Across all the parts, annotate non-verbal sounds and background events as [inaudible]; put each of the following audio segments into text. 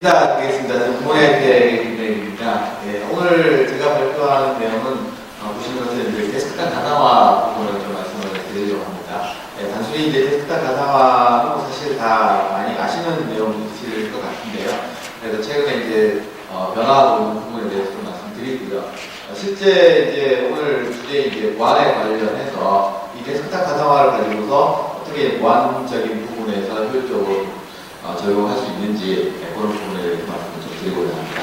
인사드리겠습니다. 부모의 대입니다. 예, 오늘 제가 발표하는 내용은 어, 보시는 것처럼 이제 데스크탑 가상화 부분을 좀 말씀을 드리려고 합니다. 예, 단순히 이제 데스크탑 가상화는 사실 다 많이 아시는 내용이실 것 같은데요. 그래서 최근에 이제 어, 변화하고 있는 부분에 대해서 좀 말씀드리고요. 어, 실제 이제 오늘 주제 이제 보안에 관련해서 이 데스크탑 가상화를 가지고서 어떻게 보안적인 부분에서 효율적으로 어, 적용할 수 있는지 네, 그런 부분에 대해서 말씀을 좀 드리고자 합니다.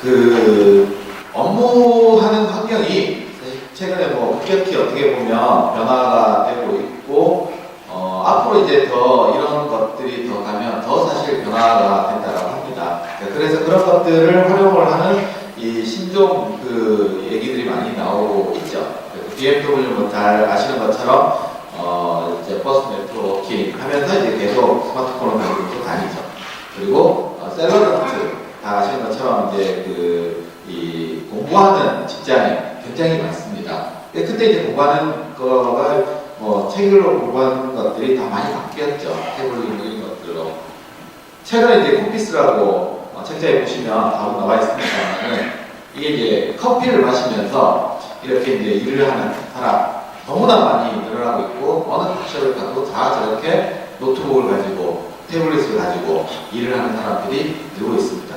그 업무하는 환경이 최근에 뭐 급격히 어떻게 보면 변화가 되고 있고 어, 앞으로 이제 더 이런 것들이 더 가면 더 사실 변화가 된다고 합니다. 네, 그래서 그런 것들을 활용을 하는 이 신종 그 얘기들이 많이 나오고 있죠. 그래서 BMW 뭐 잘 아시는 것처럼 어, 이제 버스 네트워킹 하면서 이제 계속 스마트폰을 가지고 다니죠. 그리고 어, 셀러런트 다 아시는 것처럼 이제 그 이 공부하는 직장이 굉장히 많습니다. 그때 이제 공부하는 거가 뭐 책으로 공부하는 것들이 다 많이 바뀌었죠. 태블릿 이런 것들로. 최근에 이제 코피스라고 어, 책자에 보시면 바로 나와 있습니다만은 이게 이제 커피를 마시면서 이렇게 이제 일을 하는 사람 너무나 많이 늘어나고 있고 어느 부처를 가도 다 저렇게 노트북을 가지고 태블릿을 가지고 일을 하는 사람들이 늘고 있습니다.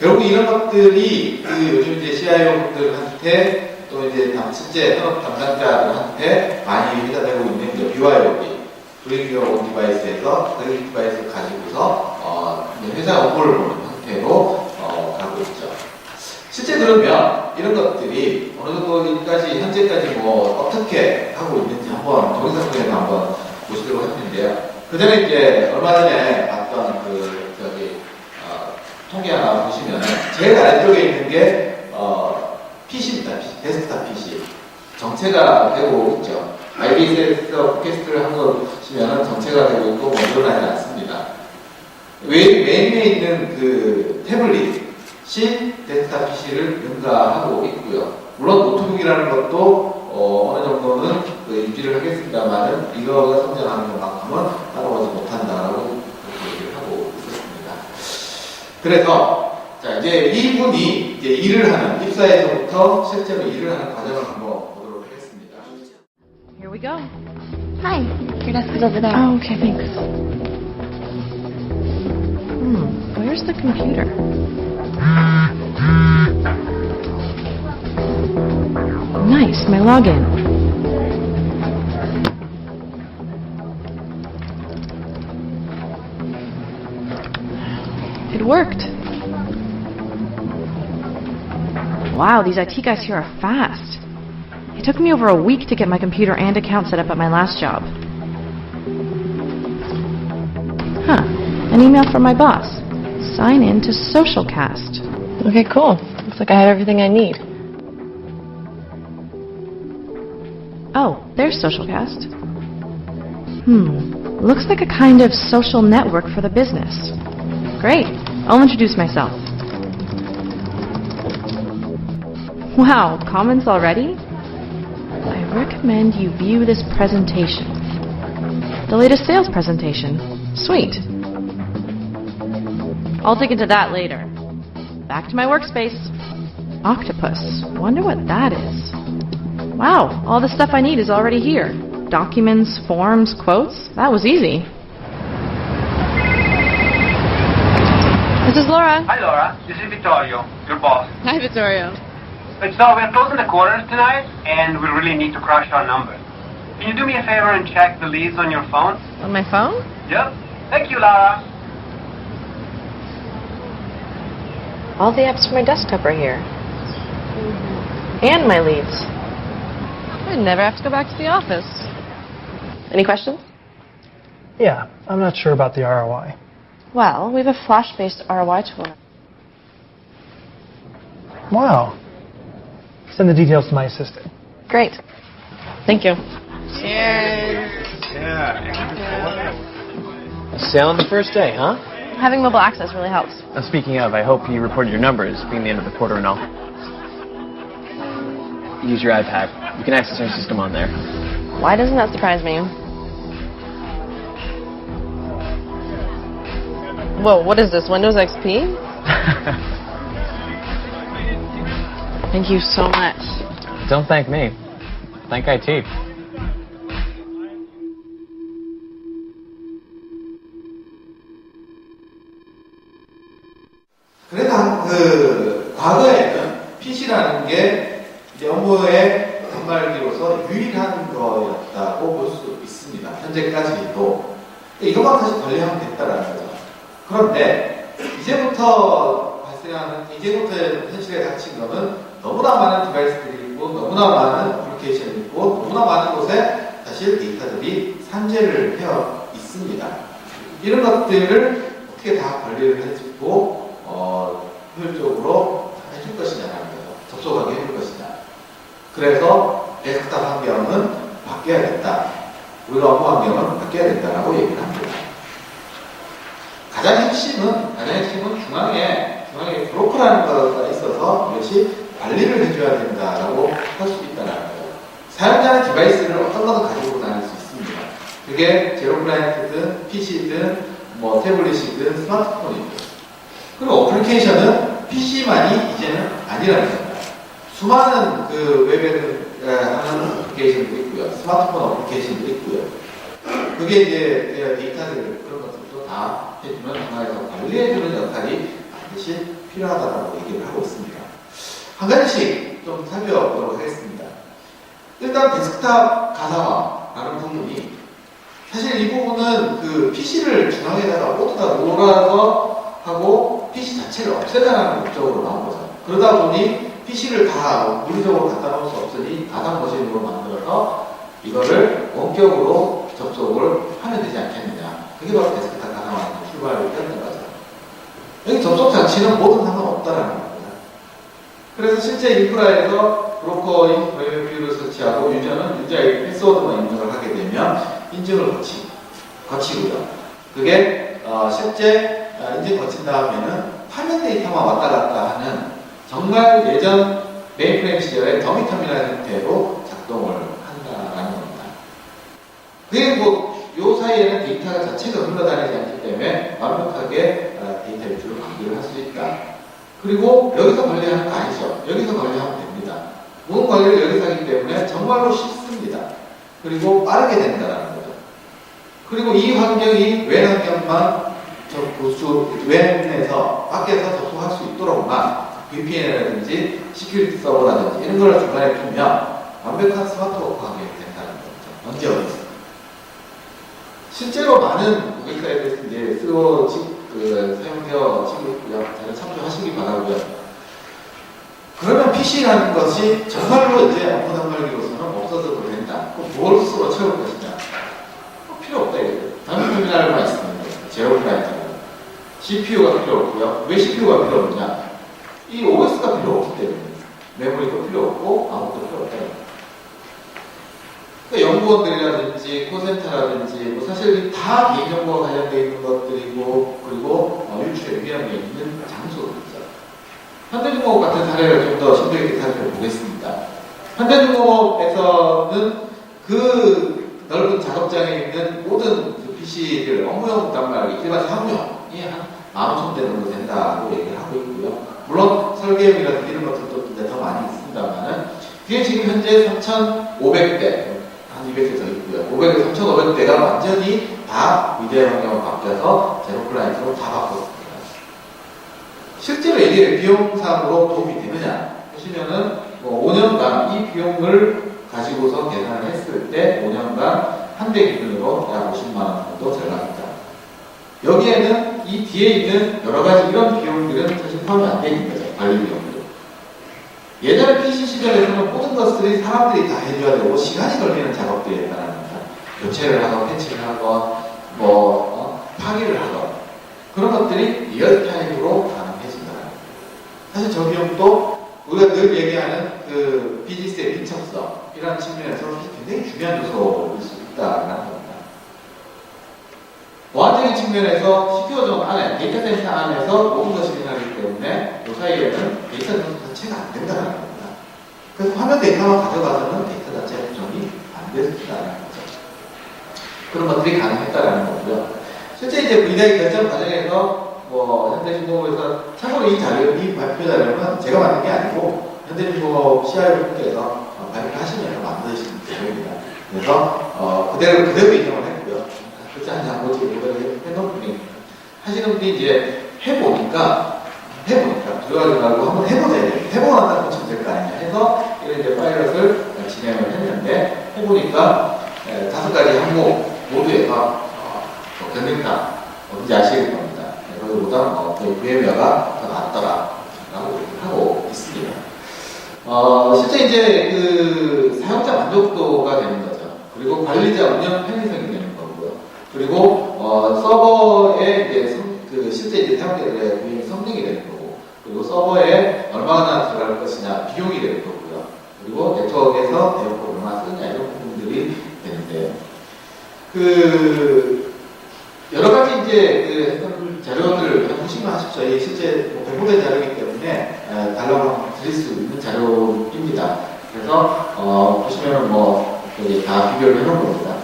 결국 이런 것들이 그 요즘 이제 CIO분들한테 또 이제 당- 실제 산업 담당자들한테 많이 회자되고 있는 이제 BYOD 브링 유어 온 디바이스에서 그 디바이스를 가지고서 어, 회사 업무를 보는 형태로 어, 가고 있죠. 실제 그러면 이런 것들이 어느 정도까지 현재까지 뭐 어떻게 하고 있는지 한번 동영상 중에서 한번 보시도록 했는데요. 그 전에 이제 얼마 전에 봤던 그 저기 어, 통계 하나 보시면 제일 아래쪽에 있는 게 어, PC입니다. 데스크탑 PC. 정체가 되고 있죠. IBS에서 팟캐스트를 한 거 보시면 정체가 되고 있고 뭐 늘어나지 않습니다. 웨인, 메인에 있는 그 태블릿이 데스크탑 PC를 능가하고 있고요. 물론 노트북이라는 것도 어, 어느 정도는 그 유지를 하겠습니다만은 이거가 성장하는 것만큼은 따라오지 못한다라고 그렇게 얘기를 하고 있었습니다. 그래서 자 이제 이분이 이제 일을 하는 입사에서부터 실제로 일을 하는 과정을 한번 보도록 하겠습니다. Here we go. Hi, your desk is over there. Oh, okay, thanks. Hmm, where's the computer? Nice, my login. It worked. Wow, these IT guys here are fast. It took me over a week to get my computer and account set up at my last job. Huh. An email from my boss. Sign in to Socialcast. Okay, cool. Looks like I have everything I need. There's Socialcast. Hmm. Looks like a kind of social network for the business. Great. I'll introduce myself. Wow, comments already? I recommend you view this presentation. The latest sales presentation. Sweet. I'll dig into that later. Back to my workspace. Octopus. Wonder what that is. Wow, all the stuff I need is already here. Documents, forms, quotes. That was easy. This is Laura. Hi Laura, this is Vittorio, your boss. Hi, Vittorio. So we're closing the quarters tonight, and we really need to crush our numbers. Can you do me a favor and check the leads on your phone? On my phone? Yep. Thank you, Laura. All the apps for my desktop are here. And my leads. I never have to go back to the office. Any questions? Yeah, I'm not sure about the ROI. Well, we have a flash-based ROI tool. Wow. Send the details to my assistant. Great. Thank you. A sale on the first day, huh? Having mobile access really helps. Now, speaking of, I hope you reported your numbers, being the end of the quarter and all Use your iPad. You can access our system on there. Why doesn't that surprise me? Whoa, what is this? Windows XP? [laughs] Thank you so much. Don't thank me. Thank IT. 그래도 한- 그 과거에는 PC라는 게 업무의 단말기로서 유일한 거였다고 볼 수 있습니다. 현재까지도 이것만 다시 관리하면 됐다라는 거죠. 그런데 이제부터 발생하는 이제부터 현실에 닥친 거는 너무나 많은 디바이스들이 있고 너무나 많은 어플리케이션이 있고 너무나 많은 곳에 사실 데이터들이 산재를 해어 있습니다. 이런 것들을 어떻게 다 관리를 해주고 어, 효율적으로 해줄 것이냐라는 거죠. 접속하게 해줄 것이냐. 그래서 데스크탑 환경은 바뀌어야겠다. 우리가 업무 환경은 바뀌어야 된다라고 얘기를 합니다. 가장 핵심은 가장 핵심은 중앙에 중앙에 브로커라는 거가 있어서 이것이 관리를 해줘야 된다라고 할 수 있다는 거예요. 사용자는 디바이스를 어떤 거든 가지고 다닐 수 있습니다. 그게 제로 클라이언트든 PC든 뭐 태블릿이든 스마트폰이든 그리고 어플리케이션은 PC만이 이제는 아니라는 겁니다. 수많은 그 웹에 하는 어플리케이션도 있고요. 스마트폰 어플리케이션도 있고요. 그게 이제 데이터들 그런 것들도 다 해주면 전화에서 관리해주는 역할이 반드시 필요하다고 얘기를 하고 있습니다. 한 가지씩 좀 살펴보도록 하겠습니다. 일단 데스크탑 가상화라는 부분이 사실 이 부분은 그 PC를 중앙에다가 모두가 몰아서 하고 PC 자체를 없애자는 목적으로 나온 거죠. 그러다 보니 PC를 다 물리적으로 갖다 놓을 수 없으니 가상 머신으로 만들어서 이거를 원격으로 접속을 하면 되지 않겠느냐. 그게 바로 데스크탑 가상화의 출발을 했던 거죠. 여기 접속 장치는 뭐든 상관없다라는 겁니다. 그래서 실제 인프라에서 브로커인 뷰를 설치하고 유저는 유저의 패스워드만 입력을 하게 되면 인증을 거치, 거치고요. 그게 어, 실제 어, 인증 거친 다음에는 화면 데이터만 왔다 갔다 하는 정말 예전 메인프레임 시절의 더미 터미널 형태로 작동을 한다라는 겁니다. 그게 뭐요 사이에는 데이터 자체가 흘러다니지 않기 때문에 완벽하게 어, 데이터 유출을 관리를 할 수 있다. 그리고 여기서 관리하는 거 아니죠. 여기서 관리하면 됩니다. 모든 관리를 여기서 하기 때문에 정말로 쉽습니다. 그리고 빠르게 된다는 거죠. 그리고 이 환경이 웬 환경만 저 보수 웬에서 밖에서 접속할 수 있도록만 VPN이라든지 시큐리티 서버라든지 이런 걸 중간에 두면 완벽한 스마트워크 환경이 된다는 거죠. 언제 어디서. 실제로 많은 고객사에서 이제 쓰고 지- 그 사용되어 지고 있고요. 잘 참조하시기 바라고요. 그러면 PC라는 것이 정말로 이제 업무 단말기로서는 없어져도 된다. 그럼 뭘 스스로 채울 것이냐? 뭐 필요 없다 이거죠. 다른 터미널만 있으면 돼요. 제로 클라이언트는. CPU가 필요 없고요. 왜 CPU가 필요 없냐? 이 OS가 필요 없기 때문에. 메모리도 필요 없고 아무것도 필요 없다. 그러니까 연구원들이라든지 콜센터라든지 뭐 사실 다 개인 정보와 관련되어 있는 것들이고 그리고 어, 유출에 위험이 있는 장소들이죠. 현대중공업 같은 사례를 좀 더 심도 있게 살펴보겠습니다. 현대중공업에서는 그 넓은 작업장에 있는 모든 그 PC들 업무용 단말기 일반 사무용이 한 15,000대 정도 된다고 얘기를 하고 있고요. 물론 설계용이라든지 이런 것들도 이제 더 많이 있습니다만은 그게 지금 현재 3,500대 한 200대 더 있고요. 500에 3,500대가 완전히 다 미디어 환경으로 바뀌어서 제로 클라이언트로 다 바꿨습니다. 실제로 이게 비용상으로 도움이 되느냐 보시면은 뭐 5년간 이 비용을 가지고서 계산을 했을 때 5년간 한 대 기준으로 약 50만 원 정도 절감입니다. 여기에는 이 뒤에 있는 여러 가지 이런 비용들은 사실 포함이 안 거죠. 관리 비용들. 예전에 PC 시절에서는 모든 것들이 사람들이 다 해줘야 되고 시간이 걸리는 작업들이었다는 겁니다. 교체를 하건 패치를 하건 뭐 어, 파기를 하건 그런 것들이 리얼타임으로 가능해진다는 겁니다. 사실 저 비용도 우리가 늘 얘기하는 그 비즈니스의 민첩성이라는 측면에서 사실 굉장히 중요한 요소일 수 있다는 겁니다. 보안적인 측면에서 CPU 안에, 데이터 센터 안에서 모든 것이 때문에 그 사이에는 데이터 전송 자체가 안 된다는 겁니다. 그래서 화면 데이터만 가져가서는 데이터 자체 보정이 안 된다는 거죠. 그런 것들이 가능했다는 거고요. 실제 이제 VDI 결정 과정에서 뭐 현대중공업에서 참고로 이 자료, 이 발표 자료는 제가 만든 게 아니고 현대중공업 CIO분께서 어, 발표를 하시면서 만드신 자료입니다. 그래서 어, 그대로 그대로 인용을 했고요. 글자 한장 모지 그대로 해놓은 분이 하시는 분이 이제 해보니까 해보니까 들어가지 말고 한번 해보자. 해보고 고치면 될거 아니냐 해서 이런 이제 파일럿을 진행을 했는데 해보니까 에, 다섯 가지 항목 모두에서 어, 뭐 견딘다 어딘지 아시겠 겁니다. 네, 뭐 거의 VM웨어가 더 낫더라 라고 하고 있습니다. 어, 실제 이제 그 사용자 만족도가 되는 거죠. 그리고 관리자 운영 편의성이 되는 거고요. 그리고 어, 서버의 이제 성- 그 실제 이제 사용자들의 VM 성능이 되는 거고, 그리고 서버에 얼마나 들어갈 것이냐 비용이 되는 거고요. 그리고 네트워크에서 대역을 얼마나 쓰느냐 이런 부분들이 되는데, 그 여러 가지 이제 그 자료들을 보시면 하십시오. 이 실제 뭐 배포된 자료이기 때문에 에, 달라고 드릴 수 있는 자료입니다. 그래서 어, 보시면은 뭐 저기 다 비교를 해놓은 겁니다.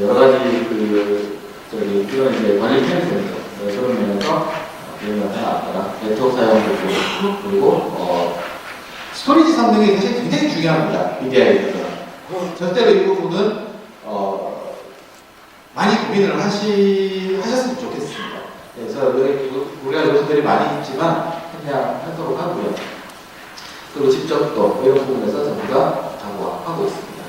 여러 가지 그 저기 이런 이제 관리 편의점에서 그런 면에서 하나 아까 네트워크 사용도 그렇고 그리고 어, 스토리지 성능이 사실 굉장히 중요합니다. BDI에서 절대로 이 부분은 어, 많이 고민을 하시, 하셨으면 좋겠습니다. 그래서 여기 우리가 요소들이 많이 있지만 그냥 하도록 하고요. 그리고 직접 또 이런 부분에서 전부 다 하고 있습니다.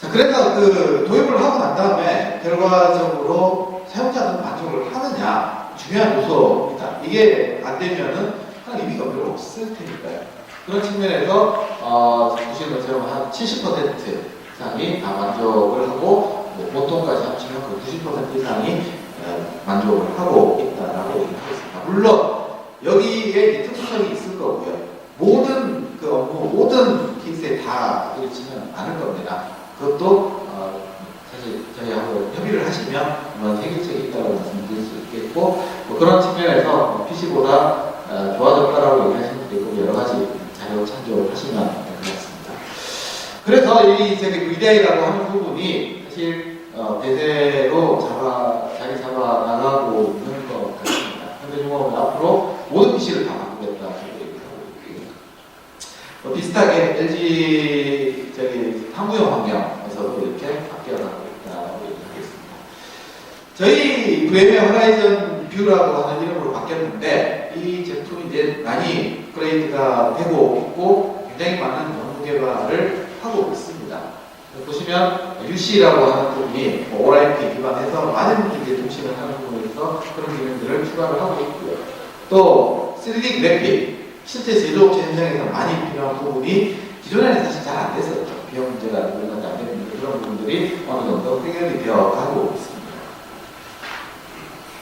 자, 그래서 그 도입을 하고 난 다음에 결과적으로 사용자는 만족을 하느냐 중요한 요소입니다. 이게 안 되면은 한 의미가 별로 없을 테니까요. 그런 측면에서 어, 보시는 것처럼 한 70% 이상이 다 만족을 하고 뭐 보통까지 합치면 그 90% 이상이 어, 만족을 하고 있다라고 얘기하겠습니다. 물론 여기에 특수성이 있을 거고요. 모든 그 업무, 모든 케이스에 다 이루어지는 않을 겁니다. 그것도 어, 사실 저희하고 협의를 하시면 아마 해결책이 있다고 말씀드릴 수 있겠고 뭐 그런 측면에서 뭐 PC보다 어, 좋아졌다라고 얘기하시는 분도 있고 여러 가지 자료 참조하시면 될 것 같습니다. 그래서 이 저기 VDI라고 하는 부분이 사실 어, 대세로 잡아 자리 잡아 나가고 있는 것 같습니다. 현대중공업은 앞으로 모든 PC를 다 있고요. 뭐 비슷하게 LG 저기 항구형 환경에서도 이렇게 바뀌어가고 있다고 얘기하겠습니다. 저희 VM의 호라이즌 뷰라고 하는 이름으로 바뀌었는데 이 제품이 이제 많이 업그레이드가 되고 있고 굉장히 많은 연구 개발을 하고 있습니다. 보시면 UC라고 하는 부분이 뭐 ORIP 기반해서 많은 분들이 동시에 하는 부분에서 그런 기능들을 추가를 하고 있고요. 또 3D 그래픽 실제 제조업체 현장에서 많이 필요한 부분이 기존에는 사실 잘 안 됐었죠. 비용 문제가 건안 되는데 그런 부분들이 어느 정도 해결이 되어 가고 있습니다.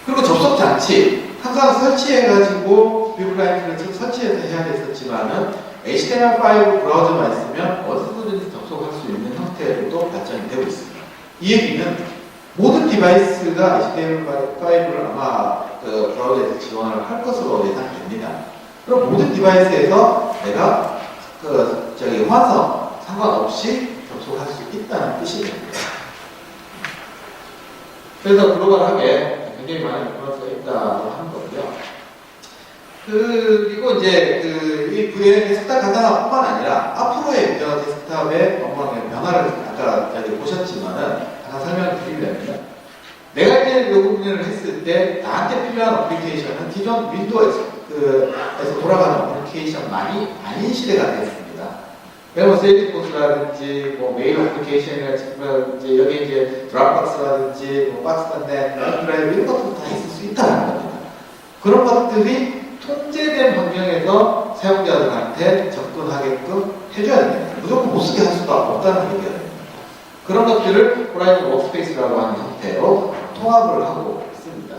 그리고 접속 장치 항상 설치해가지고 뷰 클라이트를 지금 설치해서 해야 됐었지만은 HTML5 브라우저만 있으면 어디서든지 접속할 수 있는 형태로도 발전이 되고 있습니다. 이 얘기는 모든 디바이스가 HTML5를 아마 그 브라우저에서 지원을 할 것으로 예상됩니다. 그럼 모든 디바이스에서 내가 그 저기 화성 상관없이 접속할 수 있다는 뜻이 됩니다. 그래서 글로벌하게 굉장히 많은 플러스가 있다고 하는 거고요. 그리고 이제 그이 VN 데스크탑 가상화뿐만 아니라 앞으로의 저 데스크탑의 업무의 변화를 아까 저기 보셨지만은 하나 설명을 드리려면 내가 이제 요 부분을 했을 때 나한테 필요한 어플리케이션은 기존 윈도우에서 그, 돌아가는 어플리케이션만이 아닌 시대가 됐습니다. 그러면 세일즈 포스라든지 뭐 메일 어플리케이션이라든지 여기 이제 드랍박스라든지 뭐 박스단데 드라이브 이런 것도 다 있을 수 있다는 겁니다. 그런 것들이 통제된 환경에서 사용자들한테 접근하게끔 해줘야 됩니다. 무조건 못 쓰게 할 수가 없다는 얘기가 됩니다. 그런 것들을 호라이즌 워크스페이스라고 하는 형태로 통합을 하고 있습니다.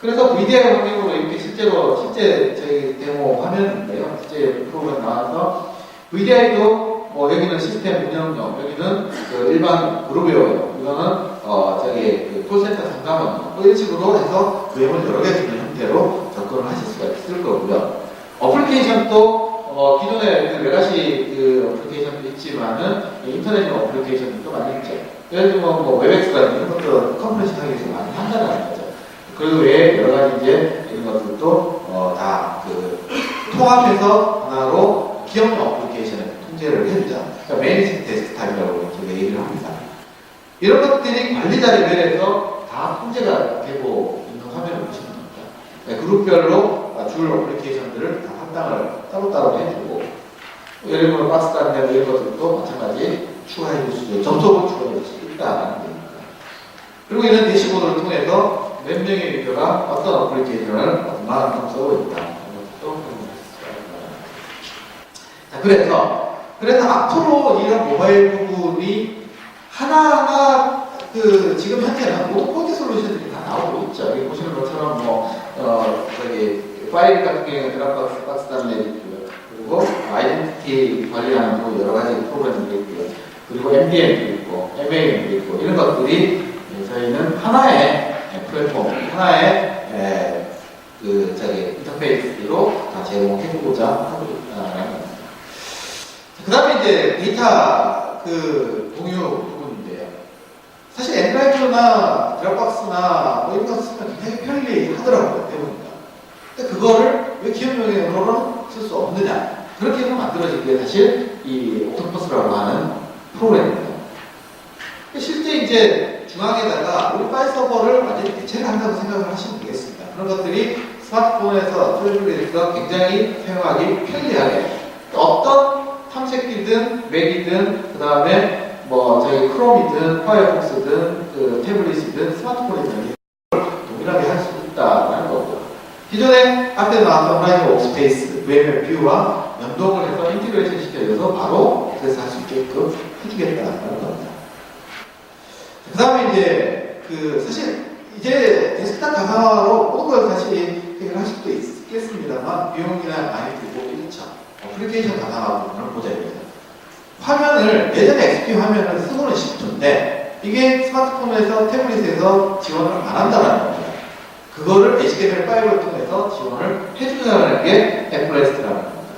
그래서 VDI 환경으로 이렇게 실제로 실제 저희 데모 화면인데요. 실제 프로그램 나와서 VDI도 뭐 여기는 시스템 운영용, 여기는 그 일반 그룹웨어용, 이거는 어 저기 그 콜센터 상담원 뭐 이런 식으로 해서 VM을 여러 개 주는 형태로 접근을 하실 수가 있을 거고요. 어플리케이션도 어 기존에 그 레가시 그 어플리케이션도 있지만은 인터넷 어플리케이션도 많이 있죠. 예를 들면 뭐 웹엑스라든지 이런 것도 컴프레션 하기 위해서 많이 한다는 거죠. 그리고 외에 여러 가지 이제 이런 중에서 하나로 기업용 어플리케이션을 통제를 해주자. 그러니까 매니징 데스크탑이라고 저희가 얘기를 합니다. 이런 것들이 관리자 레벨에서 다 통제가 되고 있는 화면을 보시면 됩니다. 네, 그룹별로 줄 어플리케이션들을 다 합당을 따로따로 해주고 예를 들면 박스 단내 이런 것들도 마찬가지 추가해 줄 수 있고 점속을 추가해 줄 수 있다는 겁니다. 그리고 이런 대시보드를 통해서 몇 명의 유저가 어떤 어플리케이션을 얼마나 쓰고 있다. 그래서, 그래서 앞으로 이런 모바일 부분이 하나하나 그 지금 현재는 모든 포인트 솔루션들이 다 나오고 있죠. 여기 보시는 것처럼 뭐, 어, 저기, 파일 같은 경우에 드랍박스, 박스 단넷 있고요. 그리고 아이덴티티 관리하는 또 여러 가지 프로그램들이 있고요. 그리고 MDM도 있고, MAM도 있고, 이런 것들이 예, 저희는 하나의 예, 플랫폼, 하나의 예, 그 저기 인터페이스로 다 제공해주고자 하고 있다는 겁니다. 그 다음에 이제 데이터 그 공유 부분인데요. 사실 엔드라이브나 드랍박스나 뭐 이런 거 쓰면 굉장히 편리하더라고요, 대부분. 근데 그거를 왜 기업용으로는 쓸 수 없느냐. 그렇게 해서 만들어진 게 사실 이 옥토퍼스라고 하는 프로그램입니다. 실제 이제 중앙에다가 우리 파일 서버를 완전히 대체를 한다고 생각을 하시면 되겠습니다. 그런 것들이 스마트폰에서 트래블리에서 굉장히 사용하기 편리하게 어떤 탐색기든 맥이든 그 다음에 뭐 저희 크롬이든 파이어폭스든 그 태블릿이든 스마트폰이든 동일하게 할 수 있다는 거고 기존에 앞에 나왔던 라이브 워크스페이스 VMware 뷰와 연동을 해서 인티그레이션 시켜줘서 바로 그래서 할수 있게끔 해주겠다는 겁니다. 그 다음에 이제 그 사실 이제 데스크탑 가상화로 모든 걸 사실 해결할 수도 있겠습니다만 비용이나 많이 들고 있죠. 어플리케이션 가상화 부분을 보자 이거죠. 화면을 예전에 XP 화면을 쓰고는 싶은데 이게 스마트폰에서 태블릿에서 지원을 안 한다는 겁니다. 그거를 HTML5를 통해서 지원을 해주자는 게 애플레스트라는 겁니다.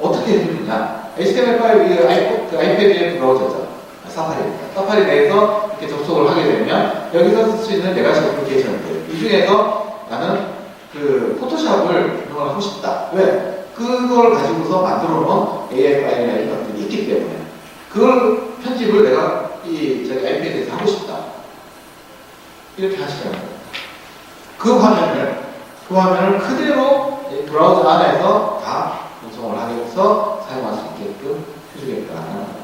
어떻게 해주느냐? HTML5 이 아이포, 그 아이패드의 브라우저죠. 사파리입니다. 사파리 내에서 이렇게 접속을 하게 되면 여기서 쓸 수 있는 네 가지 어플리케이션들 이 중에서 나는 그 포토샵을 하고 싶다. 왜? 그걸 가지고서 만들어 놓은 AI 파일이나 이런 것들이 있기 때문에 그걸 편집을 내가 이 저기 아이패드에서 하고 싶다. 이렇게 하시잖아요. 그 화면을 그 화면을 그대로 이 브라우저 안에서 다 운송을 위해서 사용할 수 있게끔 해주겠다는 겁니다.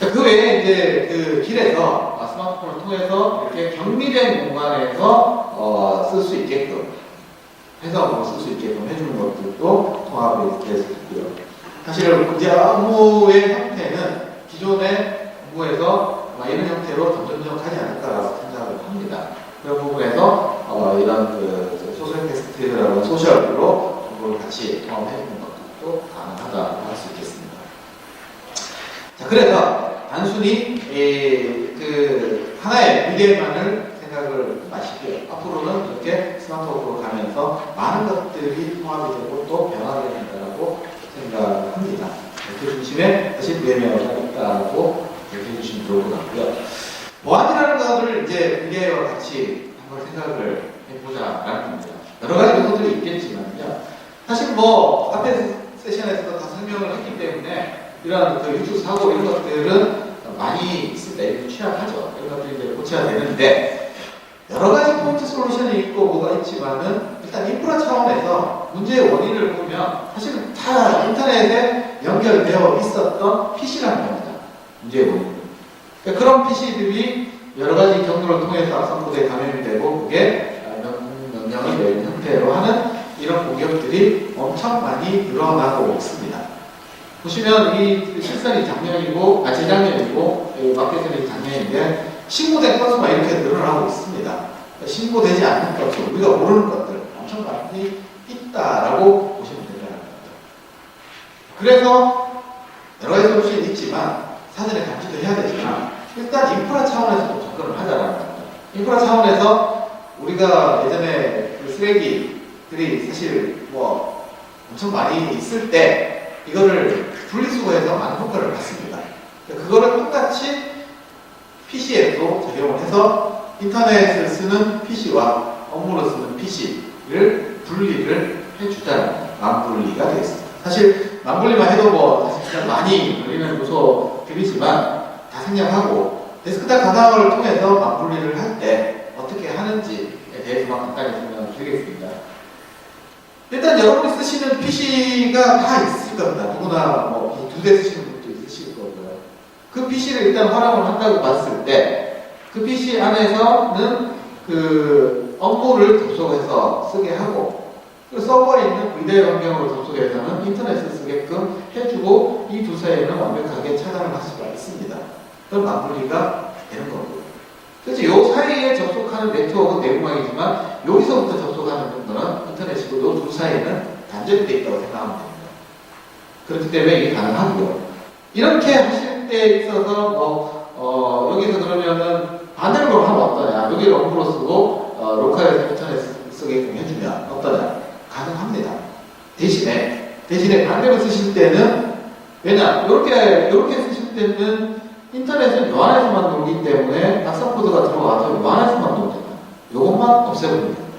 자, 그 외에 이제 그 길에서 아, 스마트폰을 통해서 이렇게 격리된 공간에서 어, 쓸 수 있게끔 해석으로 쓸수 있게끔 해주는 것들도 통합이 될수 있고요. 사실 이제 업무의 형태는 기존의 업무에서 이런 형태로 점점점 가지 않을까라고 생각을 합니다. 그런 부분에서 어, 이런 그 소셜 테스트라는 소셜로 정보를 같이 통합해주는 것도 가능하다고 할 수 있겠습니다. 자, 그래서 단순히 에, 그 하나의 미래만을 생각을 마시고요. 앞으로는 이렇게 스마트폰으로 가면서 많은 것들이 통합이 되고 또 변화가 된다고 생각을 합니다. 그 중심에 사실 미래가 있다고 얘기해 주시면 좋을 것 같고요. 보안이라는 것을 이제 미래와 같이 한번 생각을 해보자라는 겁니다. 여러 가지 요소들이 있겠지만요. 사실 뭐 앞에 세션에서도 다 설명을 했기 때문에 이런 그 유튜브 사고 이런 것들은 많이 있을 때 취약하죠. 이런 것들이 이제 고쳐야 되는데 여러 가지 포인트 솔루션이 있고 뭐가 있지만은 일단 인프라 차원에서 문제의 원인을 보면 사실은 다 인터넷에 연결되어 있었던 PC라는 겁니다. 문제의 원인은. 그러니까 그런 PC들이 여러 가지 경로를 통해서 선부대에 감염이 되고 그게 명령을 내리는 형태로 하는 이런 공격들이 엄청 많이 늘어나고 있습니다. 보시면 이 실선이 작년이고, 아, 재작년이고, 이 마켓선이 작년인데, 신고된 건수가 이렇게 늘어나고 있습니다. 신고되지 않는 건수, 우리가 모르는 것들 엄청 많이 있다라고 보시면 된다는 겁니다. 그래서 여러 가지 솔루션이 있지만, 사전에 감지도 해야 되지만, 일단 인프라 차원에서 좀 접근을 겁니다. 인프라 차원에서 우리가 예전에 그 쓰레기들이 사실 뭐 엄청 많이 있을 때 이거를 분리수거해서 많은 효과를 받습니다. 그거를 똑같이 PC에도 적용을 해서 인터넷을 쓰는 PC와 업무로 쓰는 PC를 분리를 해주자는. 만분리가 되겠습니다. 사실 만분리만 해도 뭐 사실 많이 걸리는 요소들이지만 다 생략하고 데스크탑 가상을 통해서 만분리를 할 때 어떻게 하는지에 대해서만 간단히 설명을 드리겠습니다. 일단 여러분이 쓰시는 PC가 다 있을 겁니다. 누구나 뭐 두대 쓰시는 분도 있으실 거고요. 그 PC를 일단 활용을 한다고 봤을 때 그 PC 안에서는 그 업무를 접속해서 쓰게 하고 그리고 서버에 있는 비대오 환경으로 접속해서는 인터넷을 쓰게끔 해주고 이 두 사이에는 완벽하게 차단을 할 수가 있습니다. 그럼 마무리가 되는 거고요. 그래서 요 사이에 접속하는 네트워크는 내부망이지만 여기서부터 접속하는 분들은 인터넷이고 요 두 사이에는 단절이 되어 있다고 생각하면 됩니다. 그렇기 때문에 이게 가능하고요. 이렇게 하실 때 있어서 뭐 어, 여기서 그러면은 반대로 하면 어떠냐? 여기를 업무로 쓰고 어, 로컬에서 인터넷 쓰게끔 해주면 어떠냐? 가능합니다. 대신에 대신에 반대로 쓰실 때는 왜냐? 이렇게 이렇게 쓰실 때는 인터넷은 요 안에서만 놀기 때문에 낙서 코드가 들어와서 요 안에서만 놀잖아요. 요것만 없애버리면 됩니다.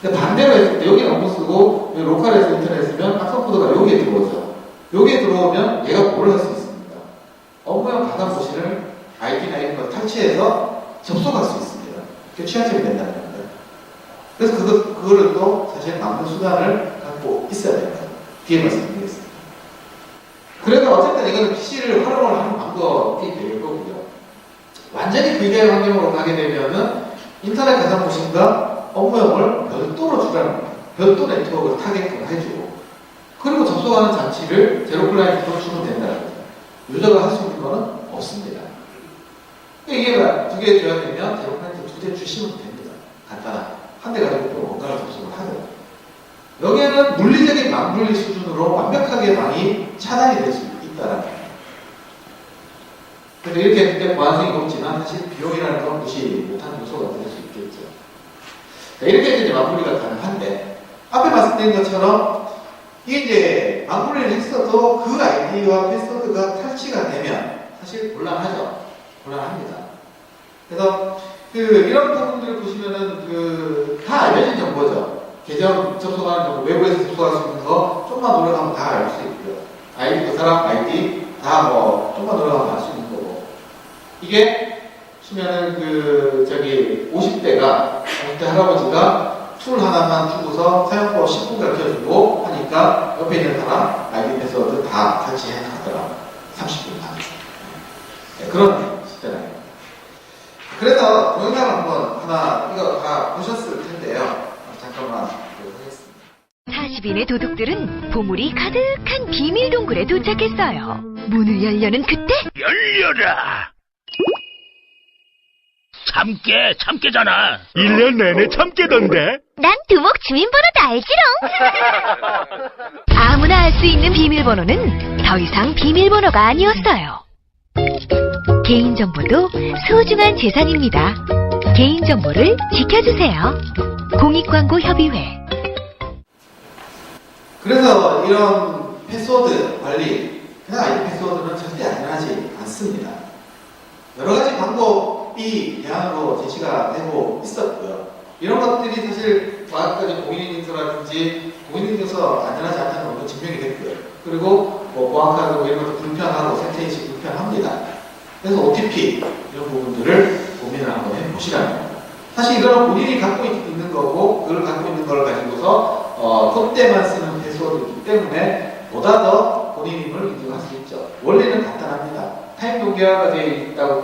근데 반대로 했을 때 여기 업무 쓰고 여기 로컬에서 인터넷 쓰면 낙서 코드가 여기에 들어오죠. 여기에 들어오면 얘가 뭘할수 있습니다. 업무용 가상 모신을 아이디나 이런 걸 탈취해서 접속할 수 있습니다. 그게 취약점이 된다는 겁니다. 그래서 그거, 그거를 또 사실 막는 수단을 갖고 있어야 됩니다. 뒤에 말씀드리겠습니다. 그래도 어쨌든 이거는 PC를 활용을 하는 방법이 될 거고요. 완전히 VDI 환경으로 가게 되면은 인터넷 가상 모신과 업무용을 별도로 주라는. 별도 네트워크를 타게끔 해주고 그리고 접속하는 장치를 제로 클라이언트로 주면 된다는 거죠. 유저가 할 수 있는 거는 없습니다. 이게 두 개 줘야 되면 제로 클라이언트 두대 주시면 됩니다. 간단하게. 한 대 가지고 또 뭔가를 접속을 하더라고요. 여기에는 물리적인 망분리 수준으로 완벽하게 많이 차단이 될 수 있다는 거예요. 그래서 이렇게 했을 때 보안성이 높지만 사실 비용이라는 건 무시 못하는 요소가 될 수 있겠죠. 자, 이렇게 이제 마무리가 가능한데 앞에 말씀드린 것처럼 이게 이제 마무리를 했어도 그 아이디와 패스워드가 탈취가 되면 사실 곤란하죠. 곤란합니다. 그래서 그 이런 부분들을 보시면은 그 다 알려진 정보죠. 계정 접속하는 정보, 외부에서 접속할 수 있는 거 조금만 노력하면 다 알 수 있고요. 아이디 그 사람 아이디 다 뭐 조금만 노력하면 알수 거고. 이게 보시면은 그 저기 50대가 50대 할아버지가 툴 하나만 주고서 사용법 10분 가르쳐주고 하니까 옆에 있는 사람 아이디 패스워드 다 같이 해가더라 30분 만 네, 그런 시대라요. 그래서 동영상을 한번 하나 이거 다 보셨을 텐데요. 잠깐만 보도록 하겠습니다. 40인의 도둑들은 보물이 가득한 비밀 동굴에 도착했어요. 문을 열려는 그때 열려라! 참깨, 참깨잖아. 1년 내내 참깨던데? 난 두목 주민번호도 알지롱. [laughs] 아무나 알 수 있는 비밀번호는 더 이상 비밀번호가 아니었어요. 개인정보도 소중한 재산입니다. 개인정보를 지켜주세요. 공익광고협의회 그래서 이런 패스워드 관리, 그냥 아이디 패스워드는 절대 안전하지 않습니다. 여러 가지 방법 이 대안으로 제시가 되고 있었고요. 이런 것들이 사실 과학까지 공인인증서라든지 공인인증서 안전하지 않다는 것도 증명이 됐고요. 그리고 뭐 보안카드 뭐 이런 것도 불편하고 세팅이 불편합니다. 그래서 OTP 이런 부분들을 고민을 한번 해보시라는 겁니다. 사실 이거는 본인이 갖고 있- 있는 거고 그걸 갖고 있는 걸 가지고서 어, 톱대만 쓰는 패스워드이기 때문에 보다 더 본인임을 인증할 수 있죠. 원리는 간단합니다. 타임 동기화가 되어 있다고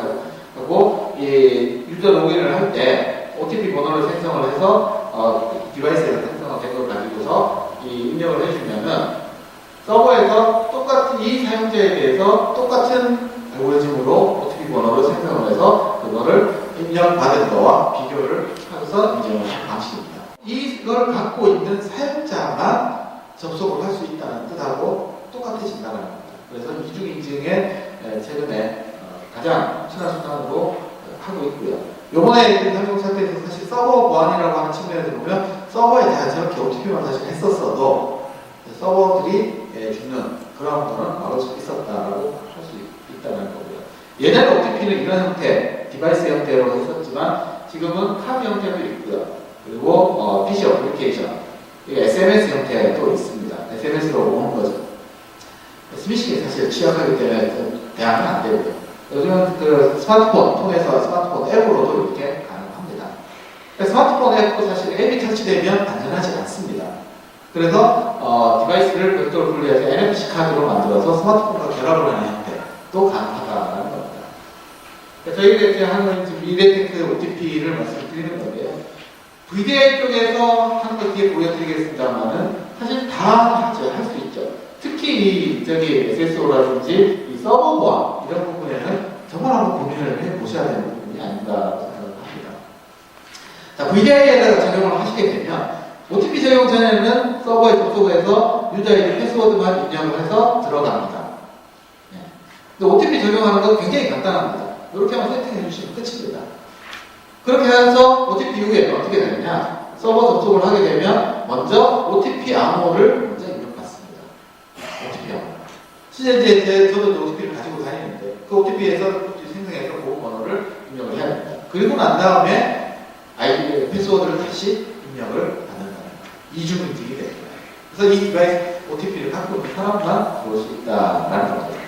하고 이 유저 로그인을 할 때 OTP 번호를 생성을 해서 어, 디바이스에서 생성된 걸 가지고서 이 입력을 해주면은 서버에서 똑같은 이 사용자에 대해서 똑같은 알고리즘으로 OTP 번호를 생성을 해서 그거를 입력받은 거와 비교를 하면서 인증을 하는 방식입니다. 이걸 갖고 있는 사용자만 접속을 할 수 있다는 뜻하고 똑같아진다는 겁니다. 그래서 이중 인증에 에, 최근에 어, 가장 친한 어, 하고 있고요. 요번에 그 상용 사태에서 사실 서버 보안이라고 하는 측면에서 보면 서버에 대한 저렇게 OTP만 사실 했었어도 서버들이 예, 주는 그런 거는 수 있었다라고 할 수 있다는 거고요. 예전에 OTP는 이런 형태, 디바이스 형태로 했었지만 지금은 카드 형태도 있고요. 그리고 어, PC 어플리케이션 SMS 형태도 있습니다. SMS로 오는 거죠. 스미싱이 사실 취약하기 때문에 대항은 안 되고요. 요즘은 그 스마트폰 통해서 스마트폰 앱으로도 이렇게 가능합니다. 스마트폰 앱도 사실 앱이 설치되면 안전하지 않습니다. 그래서 어, 디바이스를 별도로 분리해서 NFC 카드로 만들어서 스마트폰과 결합을 하는 형태도 가능하다는 겁니다. 저희가 이렇게 하는 미래테크 OTP를 말씀드리는 건데요. VDI 쪽에서 하는 거 뒤에 보여드리겠습니다만은 사실 다. 할 수 있죠. 특히 이 저기 SSO라든지 이 서버 보안 이런 부분에는 정말 한번 고민을 해 보셔야 되는 부분이 아닌가 생각합니다. 자, VDI에다가 적용을 하시게 되면 OTP 적용 전에는 서버에 접속해서 유저 아이디 패스워드만 입력을 해서 들어갑니다. 네. 근데 OTP 적용하는 건 굉장히 간단합니다. 이렇게 한번 세팅해 주시면 끝입니다. 그렇게 해서 OTP 이후에 어떻게 되느냐? 서버 접속을 하게 되면 먼저 OTP 암호를 먼저 입력받습니다. OTP 암호. 제, 저도 OTP를 가지고 다니는데 그 OTP에서 생성해서 그 번호를 입력을 해야 됩니다. 그리고 난 다음에 아이디 패스워드를 다시 입력을 받는다. 이중 인증이 됩니다. 그래서 이 디바이스 OTP를 갖고 있는 사람만 볼 수 있다라는 겁니다.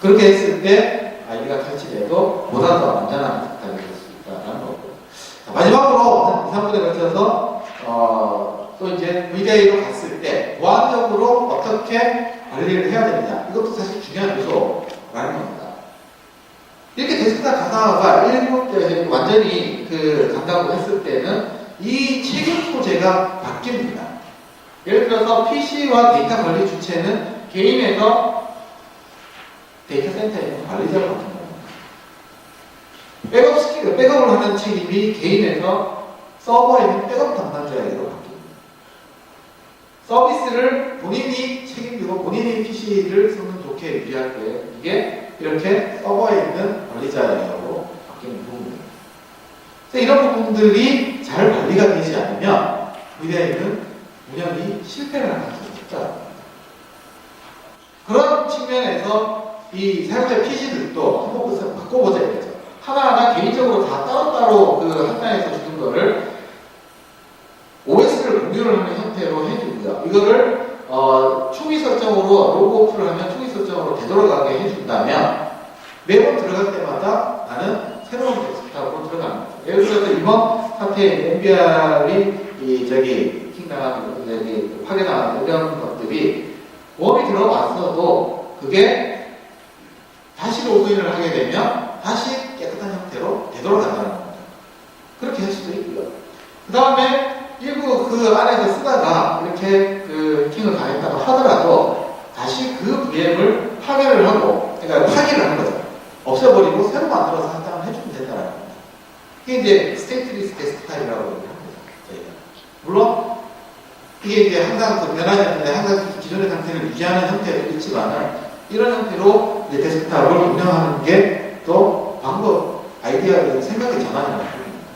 그렇게 했을 때 아이디가 설치돼도 보다 더 안전한 세탁이 될수 있다는 거고. 자, 마지막으로 한 2, 3분에 걸쳐서 어, 또 이제 VDA로 갔을 때 보안적으로 어떻게 관리를 해야 되느냐 이것도 사실 중요한 요소라는 겁니다. 이렇게 가상화가 일곱 대 완전히 그 간다고 했을 때는 이 책임 소재가 바뀝니다. 예를 들어서 PC와 데이터 관리 주체는 개인에서 데이터 센터에 있는 관리자가 맡은 겁니다. 백업 스킬, 백업을 하는 책임이 개인에서 서버에 있는 백업 담당자에게로 바뀝니다. 서비스를 본인이 책임지고 본인이 PC를 쓰는 좋게 유지할 때 이게 이렇게 서버에 있는 관리자에게로 바뀌는 부분입니다. 이런 부분들이 잘 관리가 되지 않으면 VDI는 운영이 실패를 하는 수 있다. 그런 측면에서 이 사용자 PC들도 한번 바꿔보자 이거죠. 하나하나 개인적으로 다 따로따로 그 한단에서 주는 거를 OS를 공유를 하는 형태로 해주고요. 이거를 어, 초기 설정으로 로고 오프를 하면 초기 설정으로 되돌아가게 해준다면 매번 들어갈 때마다 나는 새로운 데스크탑으로 들어가는 거죠. 예를 들어서 이번 사태에 MBR이 이 저기 킹당하고 저기 파괴당하는 이런 것들이 보험이 들어왔어도 그게 다시 로그인을 하게 되면 다시 깨끗한 형태로 되돌아간다는 겁니다. 그렇게 할 수도 있고요. 그 다음에 일부 그 안에서 쓰다가 이렇게 킹을 당했다고 하더라도 다시 그 VM을 파괴를 하고, 그러니까 파괴를 하는 거죠. 없애버리고 새로 만들어서 한다면 해주면 된다는 겁니다. 이게 이제 스테이트리스 데스크탑이라고 합니다. 물론 이게 이제 항상 그 변하지 않는데 항상 기존의 상태를 유지하는 형태도 있지만 이런 형태로 이제 데스크탑을 운영하는 게 또 방법, 아이디어를 생각의 전환이라는 부분입니다.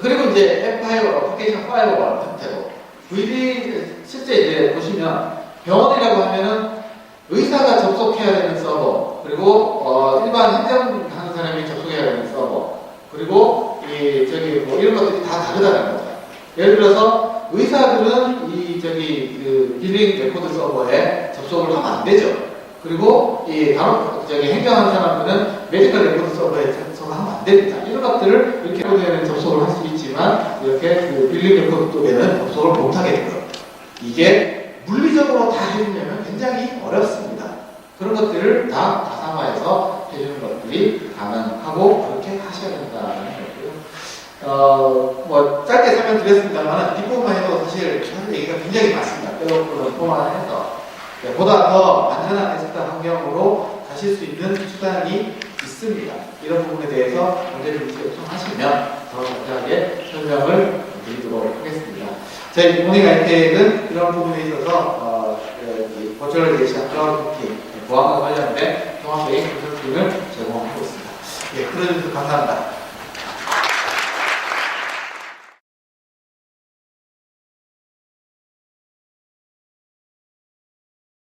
그리고 이제 앱 파이어, 어플리케이션 파이어와 형태로 VD 실제 이제 보시면 병원이라고 하면은 의사가 접속해야 되는 서버 그리고 어, 일반 행정하는 사람이 접속해야 되는 서버 그리고 이 저기 뭐 이런 것들이 다 다르다는 거죠. 예를 들어서 의사들은 이 저기 그 빌링 레코드 서버에 접속을 하면 안 되죠. 그리고 이 다른 저기 행정하는 사람들은 메디컬 레코드 서버에 접속하면 안 됩니다. 이런 것들을 이렇게 레코드에는 접속을 할 수 있지만 이렇게 그 빌링 레코드 쪽에는 접속을 못하게 되고요. 이게 물리적으로 다 해주려면 굉장히 어렵습니다. 그런 것들을 다 가상화해서 해주는 것들이 가능하고 그렇게 하셔야 된다는 거고요. 어, 뭐 짧게 설명드렸습니다만 뒷부분만 해도 사실 하는 얘기가 굉장히 많습니다. 빼놓고는 포함해서 네, 보다 더 안전한 데스크탑 환경으로 가실 수 있는 수단이 있습니다. 이런 부분에 대해서 문제를 요청하시면 더 자세하게 설명을 드리도록 하겠습니다. 저희 모닝 아이텍은 이런 부분에 있어서 어, 그, 버추얼 리액션 클라우드 보안과 관련된 종합적인 컨설팅을 제공하고 있습니다. 예, 들어주셔서 감사합니다.